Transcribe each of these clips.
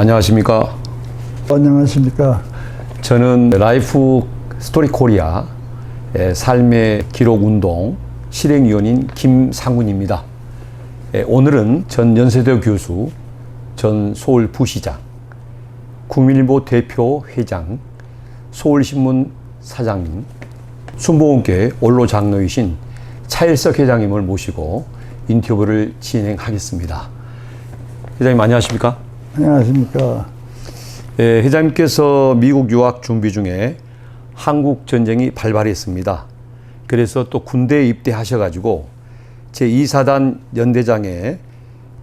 안녕하십니까. 안녕하십니까. 저는 라이프 스토리 코리아 의 삶의 기록 운동 실행위원인 김상훈입니다. 예, 오늘은 전 연세대 교수, 전 서울 부시장, 국민일보 대표 회장, 서울신문 사장님, 순복음교회 원로 장로이신 차일석 회장님을 모시고 인터뷰를 진행하겠습니다. 회장님 안녕하십니까? 안녕하십니까. 예, 회장님께서 미국 유학 준비 중에 한국 전쟁이 발발했습니다. 그래서 또 군대에 입대하셔가지고 제2사단 연대장에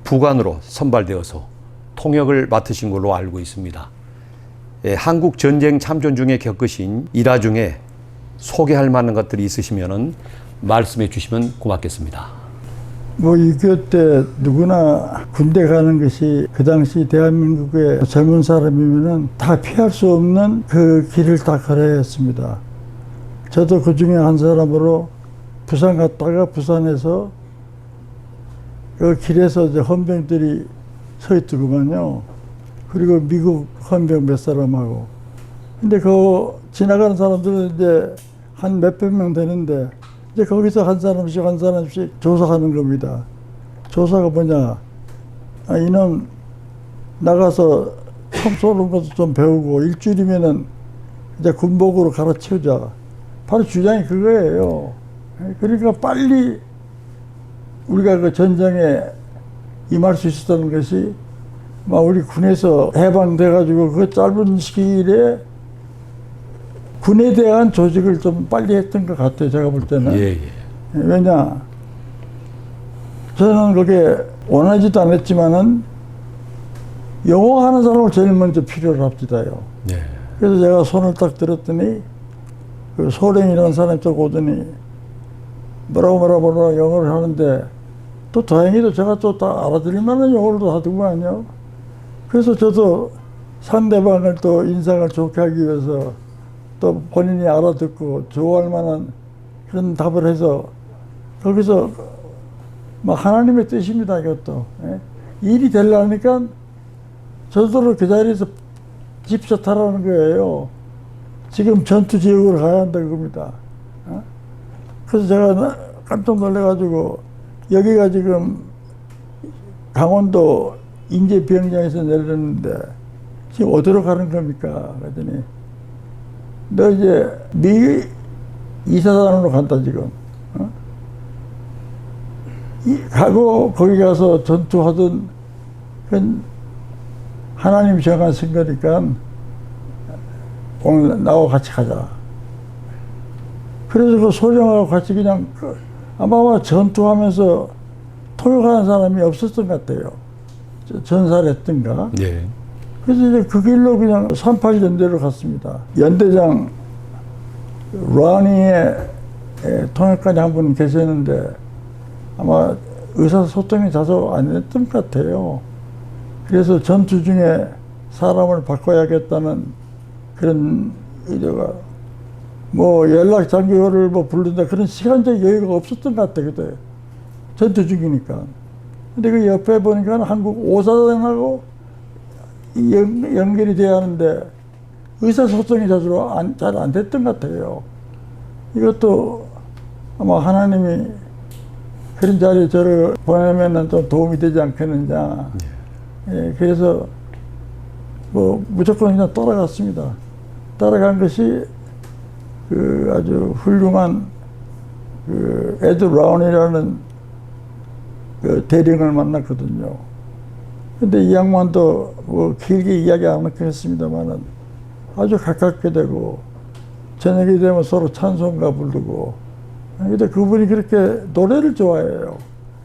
부관으로 선발되어서 통역을 맡으신 걸로 알고 있습니다. 예, 한국 전쟁 참전 중에 겪으신 일화 중에 소개할 만한 것들이 있으시면 말씀해 주시면 고맙겠습니다. 뭐6.25때 누구나 군대 가는 것이 그 당시 대한민국의 젊은 사람이면은 다 피할 수 없는 그 길을 다 걸어야 했습니다. 저도 그 중에 한 사람으로 부산 갔다가 부산에서 그 길에서 이제 헌병들이 서 있더구만요. 그리고 미국 헌병 몇 사람하고. 근데 그 지나가는 사람들은 이제 한 몇백 명 되는데 이제 거기서 한 사람씩 한 사람씩 조사하는 겁니다. 조사가 뭐냐? 아, 이놈 나가서 총 쏘는 것도 좀 배우고 일주일이면은 이제 군복으로 갈아치우자. 바로 주장이 그거예요. 그러니까 빨리 우리가 그 전쟁에 임할 수 있었다는 것이 막 우리 군에서 해방돼가지고 그 짧은 시기에 군에 대한 조직을 좀 빨리 했던 것 같아요. 제가 볼 때는. 예, 예. 왜냐, 저는 그게 원하지도 않았지만은 영어 하는 사람을 제일 먼저 필요로 합디다요. 예. 그래서 제가 손을 딱 들었더니 그 소령이라는 사람이 딱 오더니 뭐라고 뭐라고 뭐라고 영어를 하는데 또 다행히도 제가 또 다 알아들을 만한 영어를 도 하더구만요. 그래서 저도 상대방을 또 인상을 좋게 하기 위해서 또 본인이 알아듣고 좋아할 만한 그런 답을 해서 거기서 막 하나님의 뜻입니다 이것도 예? 일이 되려니까 저도를 그 자리에서 집사타라는 거예요. 지금 전투 지역으로 가야 한다는 겁니다. 어? 그래서 제가 나- 깜짝 놀래가지고 여기가 지금 강원도 인제 비행장에서 내렸는데 지금 어디로 가는 겁니까? 그랬더니 너 이제 미 이사단으로 간다 지금. 어? 이, 가고 거기 가서 전투하던 그건 하나님 정한 선거니까 오늘 나하고 같이 가자. 그래서 그 소령하고 같이 그냥 그 아마 전투하면서 토역하는 사람이 없었던 것 같아요. 저- 전사를 했던가. 예. 그래서 이제 그 길로 그냥 38 연대로 갔습니다. 연대장 라니의 에, 통역관이 한 분 계셨는데 아마 의사소통이 자주 안 됐던 것 같아요. 그래서 전투 중에 사람을 바꿔야겠다는 그런 의도가 뭐 연락 장교를 뭐 부른다 그런 시간적 여유가 없었던 것 같아 그때 전투 중이니까. 근데 그 옆에 보니까 한국 오사단하고 이 연, 연결이 돼야 하는데 의사소통이 자주 잘안 됐던 것 같아요. 이것도 아마 하나님이 그런 자리에 저를 보내면은 좀 도움이 되지 않겠느냐. 예, 그래서 뭐 무조건 그냥 따라갔습니다. 따라간 것이 그 아주 훌륭한 그 에드 라운이라는 그 대령을 만났거든요. 근데 이 양반도 뭐 길게 이야기 안 하겠습니다만은 아주 가깝게 되고 저녁이 되면 서로 찬송가 부르고 근데 그분이 그렇게 노래를 좋아해요.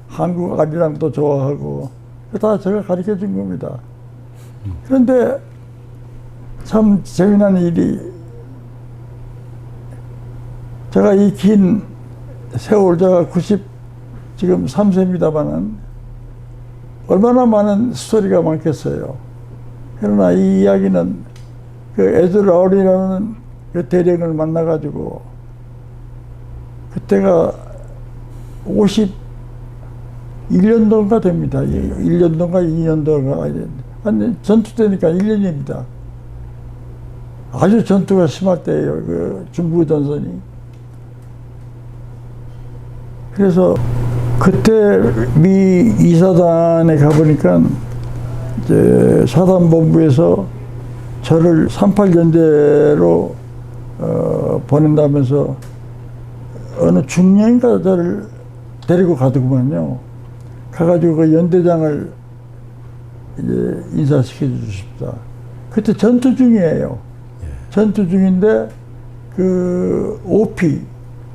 한국 아리랑도 좋아하고 다 제가 가르쳐 준 겁니다. 그런데 참 재미난 일이 제가 이 긴 세월 제가 90 지금 3세입니다만은 얼마나 많은 스토리가 많겠어요. 그러나 이 이야기는 그 에드라울이라는 그 대령을 만나가지고 그때가 51년도인가 됩니다. 1년도인가 2년도인가 한 전투 때니까 1년입니다. 아주 전투가 심할 때예요. 그 중부 전선이. 그래서 그때 미 이사단에 가보니까 이제 사단본부에서 저를 38연대로 어, 보낸다면서 어느 중령인가 저를 데리고 가더구만요. 가가지고 그 연대장을 이제 인사시켜 주십니다. 그때 전투 중이에요. 전투 중인데 그 OP,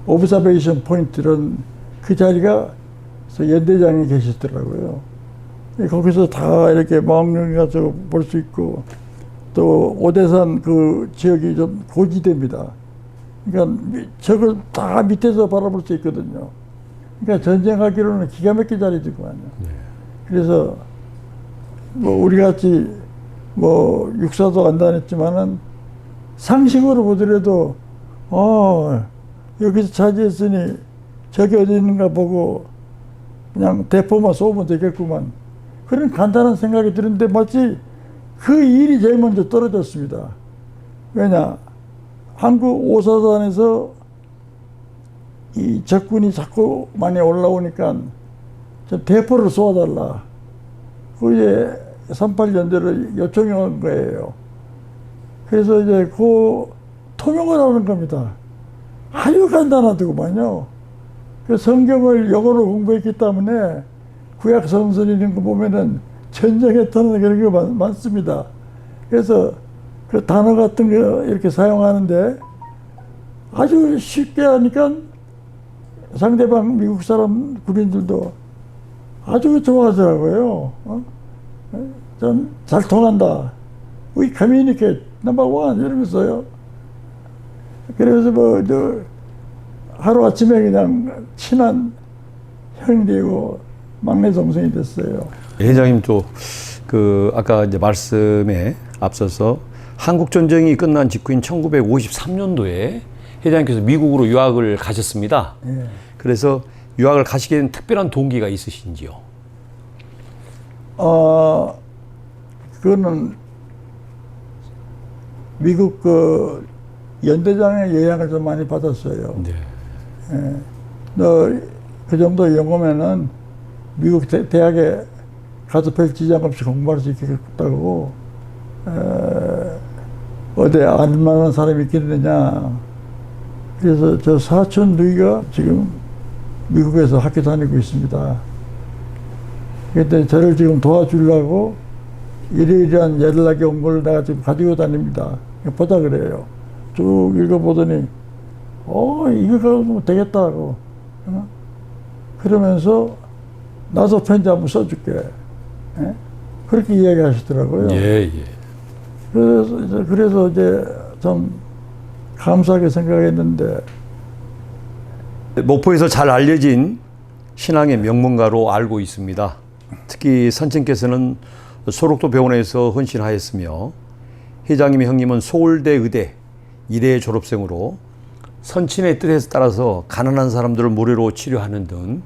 오브자베이션 포인트는 그 자리가 저 연대장이 계시더라고요. 거기서 다 이렇게 망령 가서 볼 수 있고 또 오대산 그 지역이 좀 고지대입니다. 그러니까 미- 저걸 다 밑에서 바라볼 수 있거든요. 그러니까 전쟁하기로는 기가 막힌 자리지구만요. 그래서 뭐 우리 같이 뭐 육사도 안 다녔지만은 상식으로 보더라도 어 여기서 차지했으니 저기 어디 있는가 보고 그냥 대포만 쏘면 되겠구만 그런 간단한 생각이 드는데 마치 그 일이 제일 먼저 떨어졌습니다. 왜냐 한국 오사단에서 이 적군이 자꾸 많이 올라오니까 저 대포를 쏘아달라. 그게 38연대를 요청해 온 거예요. 그래서 이제 그 통역을 하는 겁니다. 아주 간단하더구만요. 그 성경을 영어로 공부했기 때문에 구약 성서 이런 거 보면은 전쟁에 터는 그런 게 많, 많습니다. 그래서 그 단어 같은 거 이렇게 사용하는데 아주 쉽게 하니까 상대방 미국 사람 군인들도 아주 좋아하더라고요. 어? 좀잘 통한다. We communicate number one 이러면서요. 그래서 뭐, 저, 하루 아침에 그냥 친한 형이 되고 막내 동생이 됐어요. 회장님 또 그 아까 이제 말씀에 앞서서 한국 전쟁이 끝난 직후인 1953년도에 회장님께서 미국으로 유학을 가셨습니다. 예. 그래서 유학을 가시게 된 특별한 동기가 있으신지요? 어, 그거는 미국 그 연대장의 영향을 좀 많이 받았어요. 네. 너 그 정도 영어면은 미국 대, 학에 가서 별 지장 없이 공부할 수 있겠다고 에, 어디 알만한 사람이 있겠느냐. 그래서 저 사촌 누이가 지금 미국에서 학교 다니고 있습니다. 그때 저를 지금 도와주려고 이러이러한 연락이 온 걸 내가 지금 가지고 다닙니다. 보자 그래요. 쭉 읽어보더니, 어, 이거 가지고 되겠다고. 어? 그러면서 나도 편지 한번 써줄게. 예? 그렇게 이야기하시더라고요. 예, 예. 그래서 이제, 그래서 이제 좀 감사하게 생각했는데, 목포에서 잘 알려진 신앙의 명문가로 알고 있습니다. 특히 선생께서는 소록도 병원에서 헌신하였으며 회장님의 형님은 서울대 의대 일회 졸업생으로 선친의 뜻에 따라서 가난한 사람들을 무료로 치료하는 등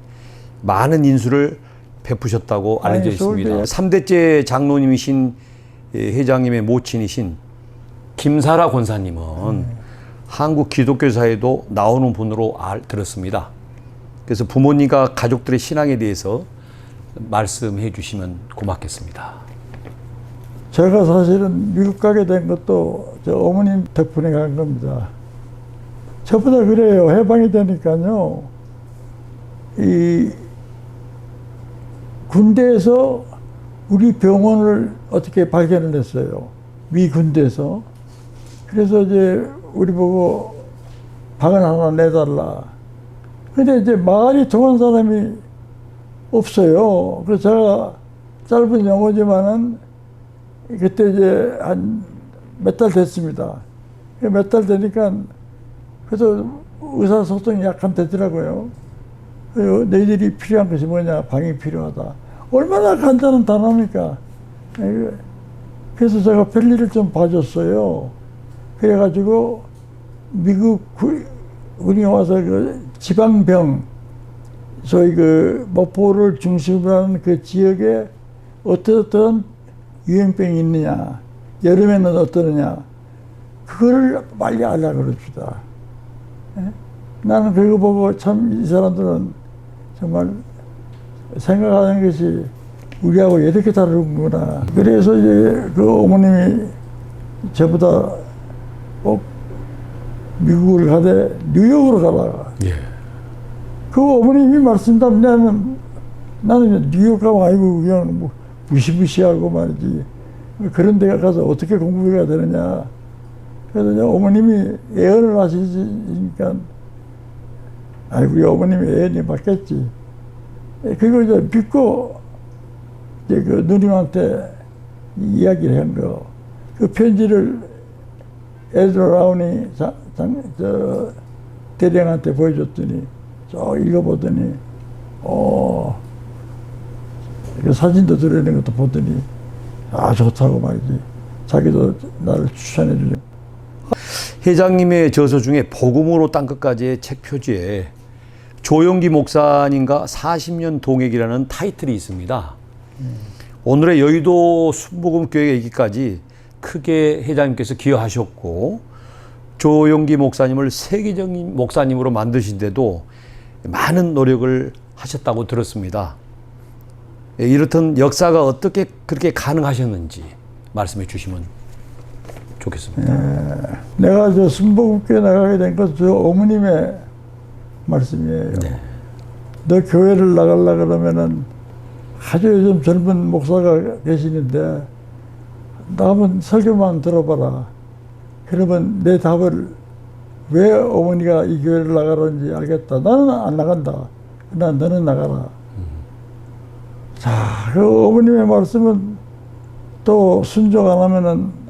많은 인수를 베푸셨다고 알려져 아니, 서울대- 있습니다. 삼대째 장로님이신 예, 회장님의 모친이신 김사라 권사님은 한국 기독교사에도 나오는 분으로 알, 들었습니다. 그래서 부모님과 가족들의 신앙에 대해서 말씀해 주시면 고맙겠습니다. 제가 사실은 미국 가게 된 것도 저 어머님 덕분에 간 겁니다. 저보다 그래요. 해방이 되니까요. 이 군대에서 우리 병원을 어떻게 발견을 했어요. 미 군대에서. 그래서 이제 우리 보고 방을 하나 내달라. 근데 이제 말이 통한 사람이 없어요. 그래서 제가 짧은 영어지만은 그때 이제 한 몇 달 됐습니다. 몇 달 되니까 그래서 의사소통이 약간 되더라고요. 너희들이 필요한 것이 뭐냐? 방이 필요하다. 얼마나 간단한 단어입니까? 에, 그래서 제가 별일을 좀 봐줬어요. 그래가지고 미국 구- 군이 와서 그 지방병, 소위 그 목포를 중심으로 하는 그 지역에 어떻든 유행병이 있느냐, 여름에는 어떠느냐, 그거를 빨리 알라 그럽시다. 예? 나는 그거 보고 참 이 사람들은 정말 생각하는 것이 우리하고 이렇게 다르구나. 그래서 이제 그 어머님이 저보다 꼭 미국을 가되 뉴욕으로 가라. 예. 그 어머님이 말씀드리면 나는, 나는 뉴욕 가면 아이고 그냥 뭐 무시무시하고 말이지 그런 데 가서 어떻게 공부해야 되느냐 그래서 이제 어머님이 예언을 하시니까 아이고 우리 어머님이 예언이 맞겠지. 예, 그거 이제 믿고 이제 그 누님한테 이야기를 한 거. 그 편지를 에드라 라운이 저 대령한테 보여줬더니 쭉 읽어보더니 어, 그 사진도 들어있는 것도 보더니 아 좋다고 말이지. 자기도 나를 추천해 주죠 회장님의 저서 중에 복음으로 땅 끝까지의 책 표지에 조영기 목사님과 40년 동역이라는 타이틀이 있습니다. 오늘의 여의도 순복음 교회에 이기까지 크게 회장님께서 기여하셨고 조영기 목사님을 세계적인 목사님으로 만드신데도 많은 노력을 하셨다고 들었습니다. 예, 이렇던 역사가 어떻게 그렇게 가능하셨는지 말씀해 주시면 좋겠습니다. 내가 저 순복음교회 나가게 된 것은 저 어머님의 말씀이에요. 너 교회를 나가려 그러면은 아주 요즘 젊은 목사가 계시는데 나 한번 설교만 들어봐라. 그러면 내 답을 왜 어머니가 이 교회를 나가는지 알겠다. 나는 안 나간다. 난 너는 나가라. 자, 그 어머님의 말씀은 또 순종 안 하면은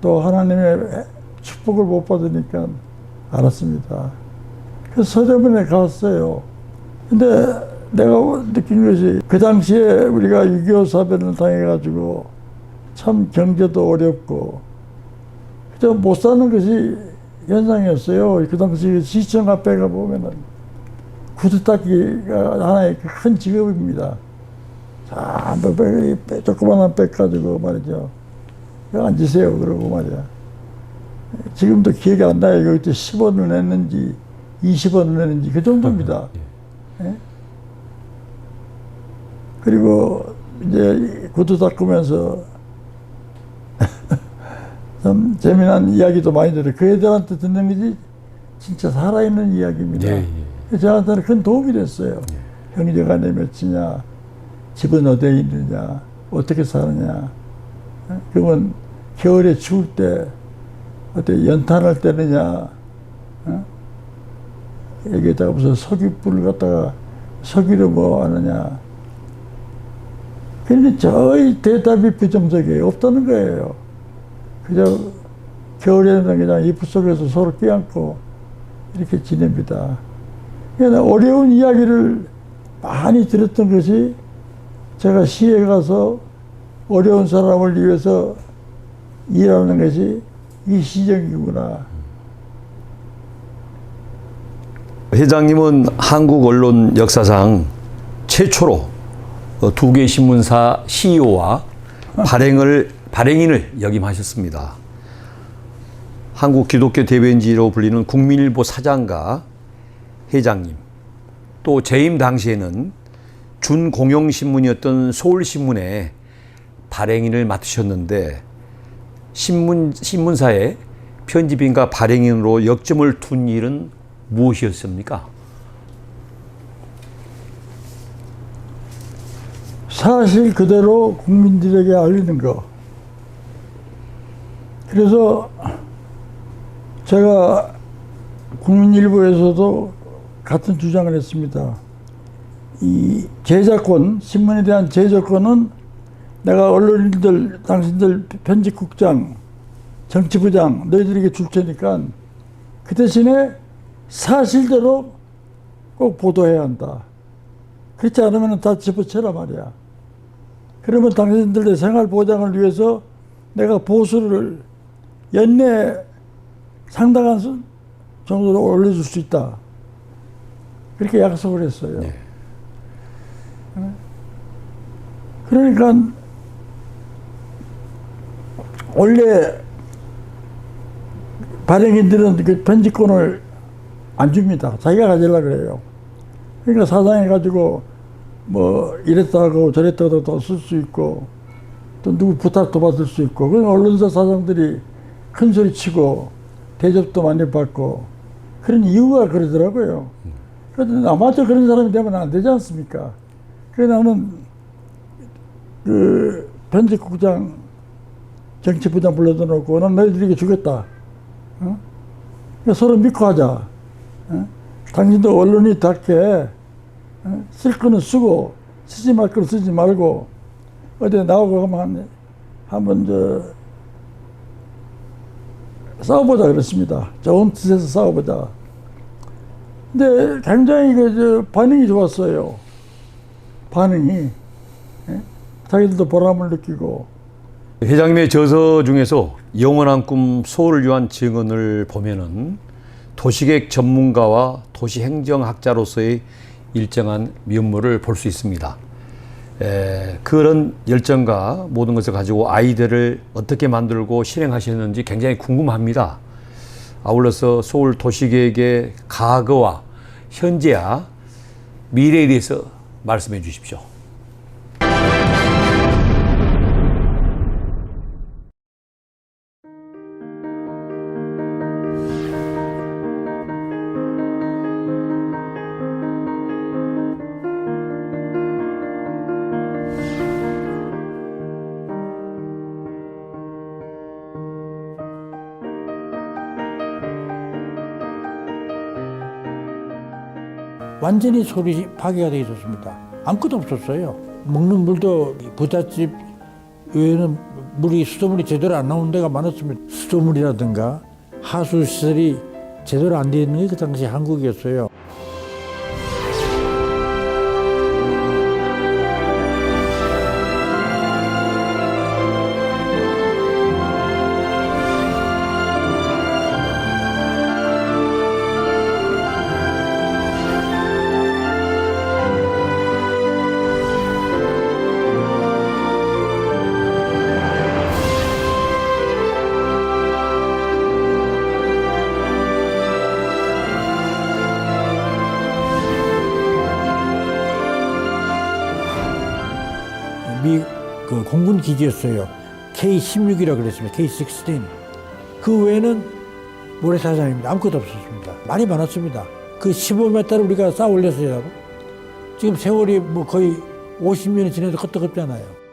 또 하나님의 축복을 못 받으니까 알았습니다. 그래서 서대문에 갔어요. 근데 내가 느낀 것이 그 당시에 우리가 6.25 사변을 당해가지고 참 경제도 어렵고 그저 못 사는 것이 현상이었어요. 그 당시 시청 앞에 가 보면은 구두 닦기가 하나의 큰 직업입니다. 자, 조그만한 백 가지고 말이죠. 여기 앉으세요. 그러고 말이야. 지금도 기억이 안 나요. 여기 때 10원을 냈는지, 20원을 냈는지, 그 정도입니다. 예? 그리고 이제 구두 닦으면서 좀 재미난 이야기도 많이 들어요. 그 애들한테 듣는 거지 진짜 살아있는 이야기입니다. 예, 저한테는 큰 도움이 됐어요. 형제가 내 몇이냐, 집은 어디에 있느냐, 어떻게 사느냐. 어? 그러면 겨울에 추울 때 어때 연탄을 떼느냐, 어? 여기다가 무슨 석유불을 갖다가 석유로 뭐 하느냐. 근데 저희 대답이 부정적이에요. 없다는 거예요. 그저 겨울에는 그냥 이불 속에서 서로 껴안고 이렇게 지냅니다. 그러니까 어려운 이야기를 많이 들었던 것이 제가 시에 가서 어려운 사람을 위해서 일하는 것이 이 시정이구나. 회장님은 한국 언론 역사상 최초로 어, 두개 신문사 CEO와 발행을 발행인을 역임하셨습니다. 한국 기독교 대변지로 불리는 국민일보 사장과 회장님, 또 재임 당시에는 준공영 신문이었던 서울신문의 발행인을 맡으셨는데 신문 신문사의 편집인과 발행인으로 역점을 둔 일은 무엇이었습니까? 사실 그대로 국민들에게 알리는 거. 그래서 제가 국민일보에서도 같은 주장을 했습니다. 이 제작권, 신문에 대한 제작권은 내가 언론인들, 당신들 편집국장, 정치부장 너희들에게 줄 테니까 그 대신에 사실대로 꼭 보도해야 한다. 그렇지 않으면 다 집어쳐라 말이야. 그러면 당신들의 생활 보장을 위해서 내가 보수를 연내 상당한 수- 정도로 올려줄 수 있다. 그렇게 약속을 했어요. 네. 그러니까 원래 발행인들은 그 편집권을 안 줍니다. 자기가 가지려 그래요. 그러니까 사장해 가지고 뭐 이랬다 하고 저랬다 하고 쓸수 있고 또 누구 부탁도 받을 수 있고 그런 언론사 사장들이 큰 소리 치고 대접도 많이 받고 그런 이유가 그러더라고요. 그런데 아마도 그런 사람이 되면 안 되지 않습니까? 그래서 나는 그 편집국장 정치 부장 불러다 놓고 난 너희들에게 주겠다. 어? 그러니까 서로 믿고 하자. 어? 당신도 언론이 닿게 어? 쓸 거는 쓰고 쓰지 말 거는 쓰지 말고 어디 나오고 하면 한- 한번 저 싸워보자 그랬습니다. 좋은 뜻에서 싸워보자. 근데 굉장히 그저 반응이 좋았어요. 반응이 예? 자기들도 보람을 느끼고 회장님의 저서 중에서 영원한 꿈 소를 위한 증언을 보면은 도시계획 전문가와 도시행정학자로서의 일정한 면모를 볼 수 있습니다. 에, 그런 열정과 모든 것을 가지고 아이디어를 어떻게 만들고 실행하시는지 굉장히 궁금합니다. 아울러서 서울 도시계획의 과거와 현재와 미래에 대해서 말씀해 주십시오. 완전히 소리 파괴가 되어 있었습니다. 아무것도 없었어요. 먹는 물도 부잣집 외에는 물이 수돗물이 제대로 안 나오는 데가 많았습니다. 수돗물이라든가 하수 시설이 제대로 안 되어 있는 게 그 당시 한국이었어요. 공군 기지였어요. K16이라고 그랬습니다. K16. 그 외에는 모래사장입니다. 아무것도 없었습니다. 많이 많았습니다. 그 15m를 우리가 쌓아 올렸어요. 지금 세월이 뭐 거의 50년이 지나도 끄떡없잖아요.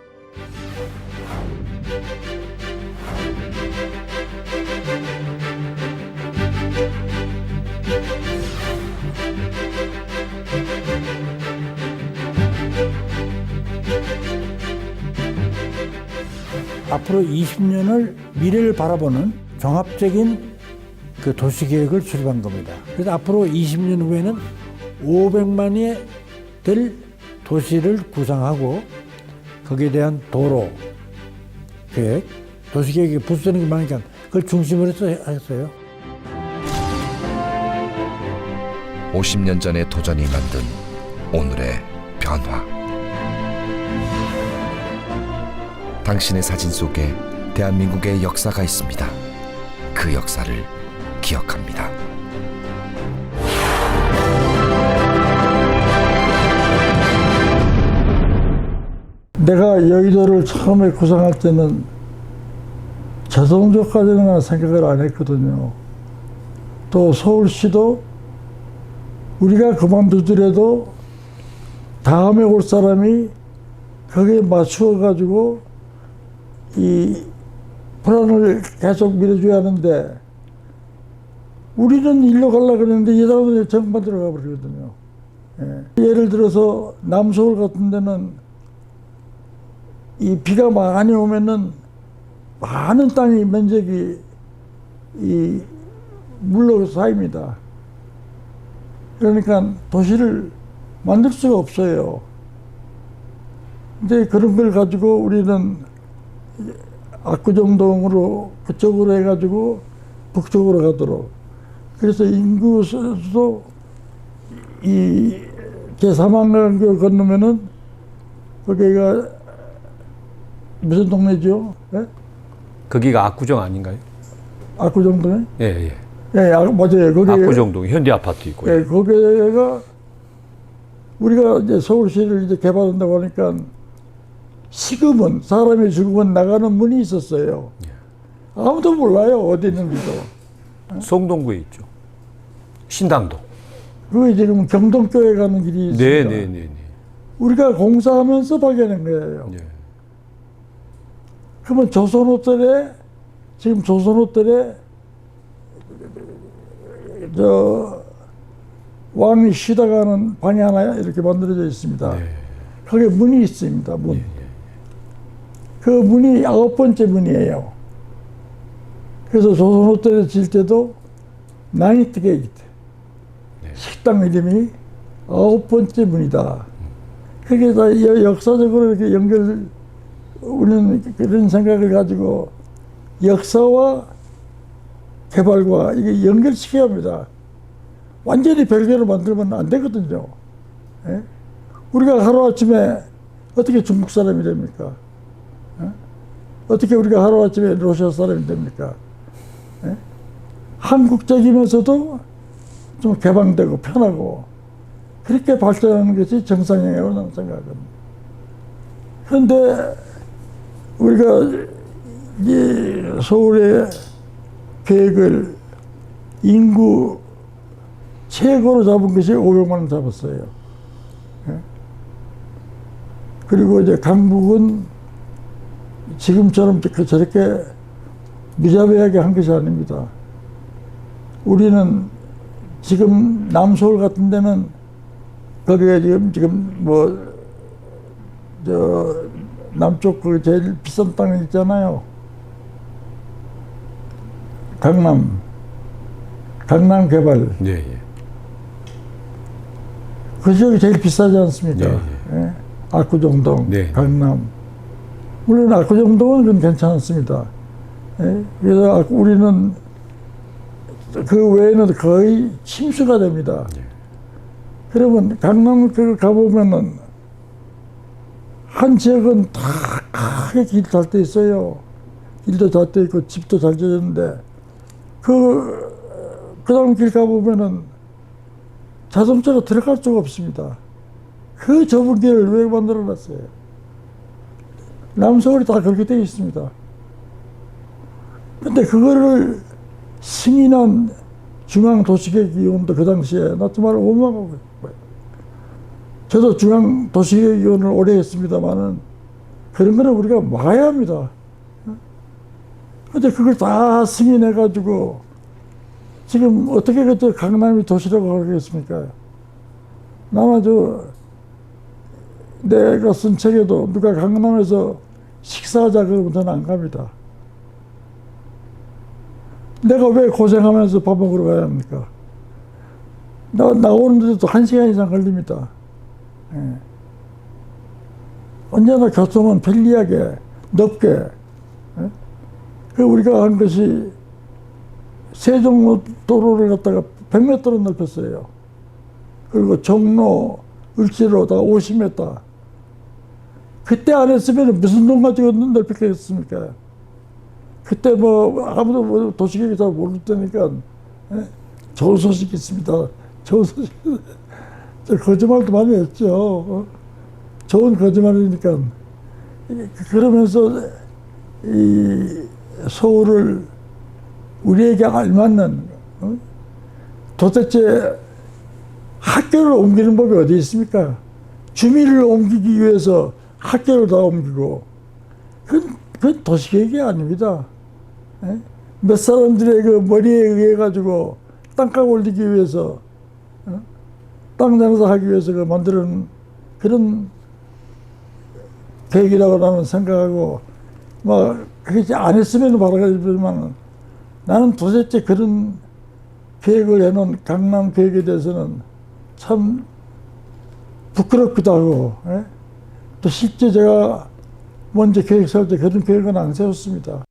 앞으로 20년을 미래를 바라보는 종합적인 그 도시 계획을 수립한 겁니다. 그래서 앞으로 20년 후에는 500만이 될 도시를 구상하고 거기에 대한 도로 계획, 도시 계획에 부수되는 게 많으니까 그걸 중심으로 해서 했어요. 50년 전의 도전이 만든 오늘의 변화. 당신의 사진 속에 대한민국의 역사가 있습니다. 그 역사를 기억합니다. 내가 여의도를 처음에 구상할 때는 저 정도까지는 생각을 안 했거든요. 또 서울시도 우리가 그만두더라도 다음에 올 사람이 거기에 맞추어 가지고 이 불안을 계속 밀어줘야 하는데 우리는 일로 가려고 그러는데 이 사람은 정반 들어가 버리거든요. 예. 예를 들어서 남서울 같은 데는 이 비가 많이 오면은 많은 땅이 면적이 이 물로 쌓입니다. 그러니까 도시를 만들 수가 없어요. 근데 그런 걸 가지고 우리는 압구정동으로 그쪽으로 해가지고 북쪽으로 가도록 그래서 인구 수도 이 제3항을 건너면은 거기가 무슨 동네죠? 예? 거기가 압구정 아닌가요? 압구정동에? 예, 예. 예, 아, 맞아요. 거기 압구정 동 현대 아파트 있고. 예, 거기가 우리가 이제 서울시를 이제 개발한다고 하니까 시금은 사람이 죽으면 나가는 문이 있었어요. 아무도 몰라요 어디 있는지도. 송동구에 있죠. 신당동. 그게 지금 경동교회 가는 길이 있습니다. 네, 네, 네, 네. 우리가 공사하면서 발견한 거예요. 예. 그러면 조선 호텔에 지금 조선 호텔에 저 왕이 쉬다 가는 방이 하나 이렇게 만들어져 있습니다. 네. 거기에 문이 있습니다. 문. 그 문이 아홉 번째 문이에요. 그래서 조선호텔에 질 때도 나이트 게이트 식당 이름이 아홉 번째 문이다. 그게 다 여- 역사적으로 이렇게 연결 우리는 그런 생각을 가지고 역사와 개발과 이게 연결시켜야 합니다. 완전히 별개로 만들면 안 되거든요. 예? 우리가 하루아침에 어떻게 중국 사람이 됩니까? 예? 어떻게 우리가 하루아침에 러시아 사람이 됩니까? 예? 한국적이면서도 좀 개방되고 편하고 그렇게 발전하는 것이 정상이라고 나는 생각합니다. 그런데 우리가 이 서울의 계획을 인구 최고로 잡은 것이 500만 원 잡았어요. 예? 그리고 이제 강북은 지금처럼 그 저렇게 무자비하게 한 것이 아닙니다. 우리는 지금 남서울 같은 데는 거기가 지금 지금 뭐 저 남쪽 그 제일 비싼 땅 있잖아요. 강남 강남 개발 네, 예. 그 지역이 제일 비싸지 않습니까? 네, 예? 압구정동, 네. 강남. 물론 압구정동은 좀 괜찮습니다. 예? 그래서 압- 우리는 그 외에는 거의 침수가 됩니다. 그러면 강남 그 가보면은 한 지역은 다 크게 길잘 돼 있어요. 길도 잘 돼 있고 집도 잘 지었는데 그 그다음 길 가보면은 자동차가 들어갈 수가 없습니다. 그 좁은 길을 왜 만들어 놨어요? 남서울이 다 그렇게 되어 있습니다. 근데 그거를 승인한 중앙도시계획위원도 그 당시에 나 정말 원망하고. 저도 중앙도시계획위원을 오래 했습니다만은 그런 거는 우리가 막아야 합니다. 근데 그걸 다 승인해가지고 지금 어떻게 그저 강남이 도시라고 하겠습니까? 나만 저 내가 쓴 책에도 누가 강남에서 식사하자 그러면 저는 안 갑니다. 내가 왜 고생하면서 밥 먹으러 가야 합니까? 나 나오는데도 한 시간 이상 걸립니다. 예. 언제나 교통은 편리하게 넓게 예? 그 우리가 한 것이 세종도로를 갖다가 100m로 넓혔어요. 그리고 종로, 을지로 다 50m. 그때 안 했으면 무슨 돈 가지고 넓혔겠습니까? 그때 뭐 아무도 뭐 도시계획 잘 모를 때니까 예? 좋은 소식 있습니다. 좋은 소식. 저 거짓말도 많이 했죠. 어? 좋은 거짓말이니까. 그러면서 이 서울을 우리에게 알맞는 어? 도대체 학교를 옮기는 법이 어디 있습니까? 주민을 옮기기 위해서 학교를 다 옮기고 그건, 그건 도시계획이 아닙니다. 예? 몇 사람들의 그 머리에 의해 가지고 땅값 올리기 위해서 어? 땅 장사하기 위해서 그 만드는 그런 계획이라고 나는 생각하고 뭐 그게 안 했으면 바라겠지만 나는 도대체 그런 계획을 해놓은 강남 계획에 대해서는 참 부끄럽기도 하고 예? 또 실제 제가 먼저 계획 세울 때 그런 계획은 안 세웠습니다.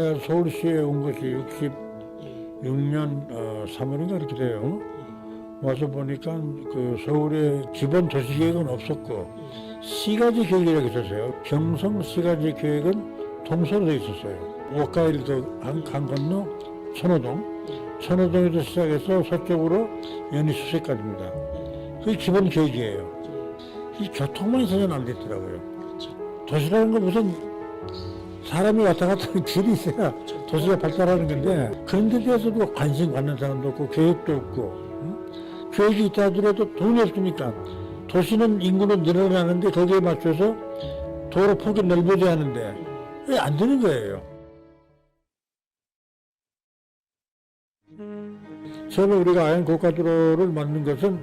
내가 서울시에 온 것이 66년 어, 3월인가 이렇게 돼요. 와서 보니까 그 서울에 기본 도시계획은 없었고 시가지 계획이라고 있었어요. 경성 시가지 계획은 동서로 돼 있었어요. 오카일도 한, 강 건너 천호동, 천호동에서 시작해서 서쪽으로 연희 수색까지입니다. 그게 기본 계획이에요. 이 교통만 있어서는 안 됐더라고요. 도시라는 건 무슨 사람이 왔다 갔다 하는 길이 있어야 도시가 발달하는 건데 그런 데 대해서도 관심 갖는 사람도 없고 계획도 없고 응? 계획이 있다 하더라도 돈이 없으니까 도시는 인구는 늘어나는데 거기에 맞춰서 도로 폭이 넓어져야 하는데 왜 안 되는 거예요. 처음에 우리가 아연 고가도로를 만든 것은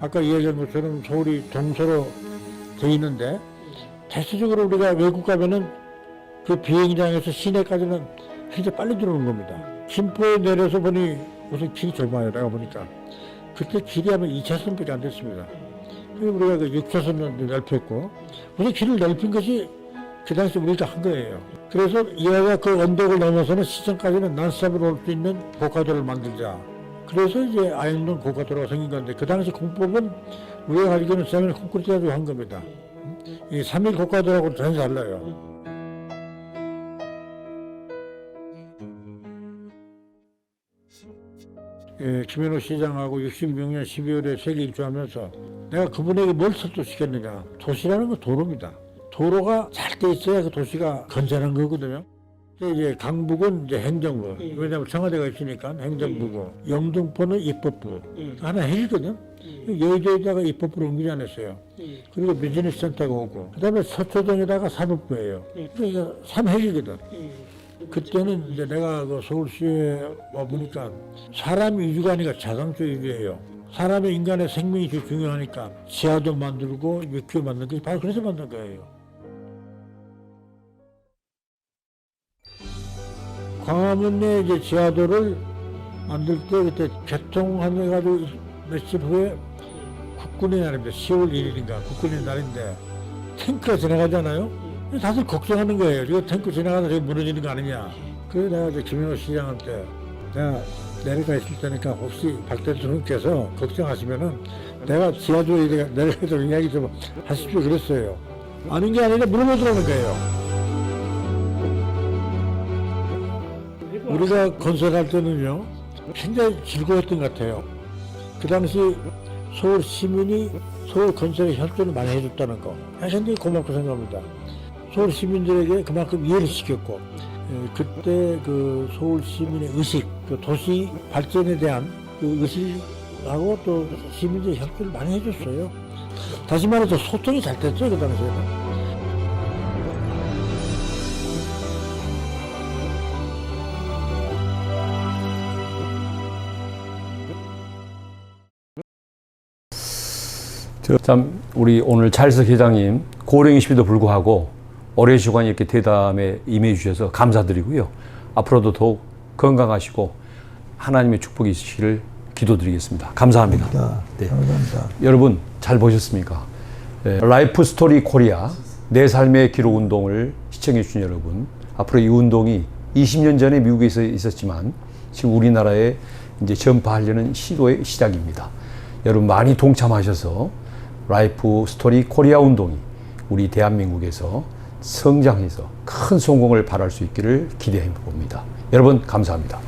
아까 이야기한 것처럼 서울이 동서로 돼 있는데 대체적으로 우리가 외국 가면은 그 비행장에서 시내까지는 굉장히 빨리 들어오는 겁니다. 김포에 내려서 보니 무슨 길이 좁아요. 내가 보니까. 그때 길이 아마 2차선밖에 안 됐습니다. 그리고 우리가 그 6차선을 넓혔고, 우선 길을 넓힌 것이 그 당시 우리가 한 거예요. 그래서 이와가 그 언덕을 넘어서는 시청까지는 난스탑으로 올 수 있는 고가도를 만들자. 그래서 이제 아현동 고가도로가 생긴 건데, 그 당시 공법은 우리가 가지고는 세면 콘크리트 가지고 한 겁니다. 이 3일 고가도로하고 전혀 달라요. 예, 김현우 시장하고 66년 12월에 세계 일주하면서 내가 그분에게 뭘 설득시켰느냐. 도시라는 건 도로입니다. 도로가 잘 돼 있어야 그 도시가 건전한 거거든요. 이제 강북은 이제 행정부. 왜냐하면 청와대가 있으니까 행정부고. 영등포는 입법부. 하나 해주거든. 여의도에다가 입법부를 옮기지 않았어요. 그리고 비즈니스 센터가 오고. 그 다음에 서초동에다가 사법부예요. 그러니까 3핵이거든. 그때는 이제 내가 그 서울시에 와보니까 사람 위주가 아니라 자동차 위주예요. 사람의 인간의 생명이 제일 중요하니까 지하도 만들고 육교 만든 게 바로 그래서 만든 거예요. 광화문 내 이제 지하도를 만들 때 그때 개통해가지고 며칠 후에 국군의 날입니다. 10월 1일인가 국군의 날인데 탱크가 지나가잖아요. 다들 걱정하는 거예요. 이거 탱크 지나가다 저기 무너지는 거 아니냐. 그래서 내가 이제 김현호 시장한테 내가 내려가 있을 테니까 혹시 박 대통령께서 걱정하시면은 내가 지하도에 내려가서 이야기 좀 하십시오 그랬어요. 아닌 게 아니라 물어보더라는 거예요. 우리가 건설할 때는요 굉장히 즐거웠던 것 같아요. 그 당시 서울 시민이 서울 건설에 협조를 많이 해줬다는 거 굉장히 고맙고 생각합니다. 서울 시민들에게 그만큼 이해를 시켰고 에, 그때 그 서울 시민의 의식, 그 도시 발전에 대한 그 의식하고 또 시민들의 협조를 많이 해줬어요. 다시 말해서 소통이 잘 됐죠 그 당시에는. 참 우리 오늘 찰스 회장님 고령이심에도 불구하고 오랜 시간 이렇게 대담에 임해 주셔서 감사드리고요. 앞으로도 더욱 건강하시고 하나님의 축복이 있으시기를 기도드리겠습니다. 감사합니다. 네. 감사합니다. 여러분 잘 보셨습니까? 네, 라이프 스토리 코리아 내 삶의 기록 운동을 시청해 주신 여러분 앞으로 이 운동이 20년 전에 미국에서 있었지만 지금 우리나라에 이제 전파하려는 시도의 시작입니다. 여러분 많이 동참하셔서 라이프 스토리 코리아 운동이 우리 대한민국에서 성장해서 큰 성공을 바랄 수 있기를 기대해 봅니다. 여러분 감사합니다.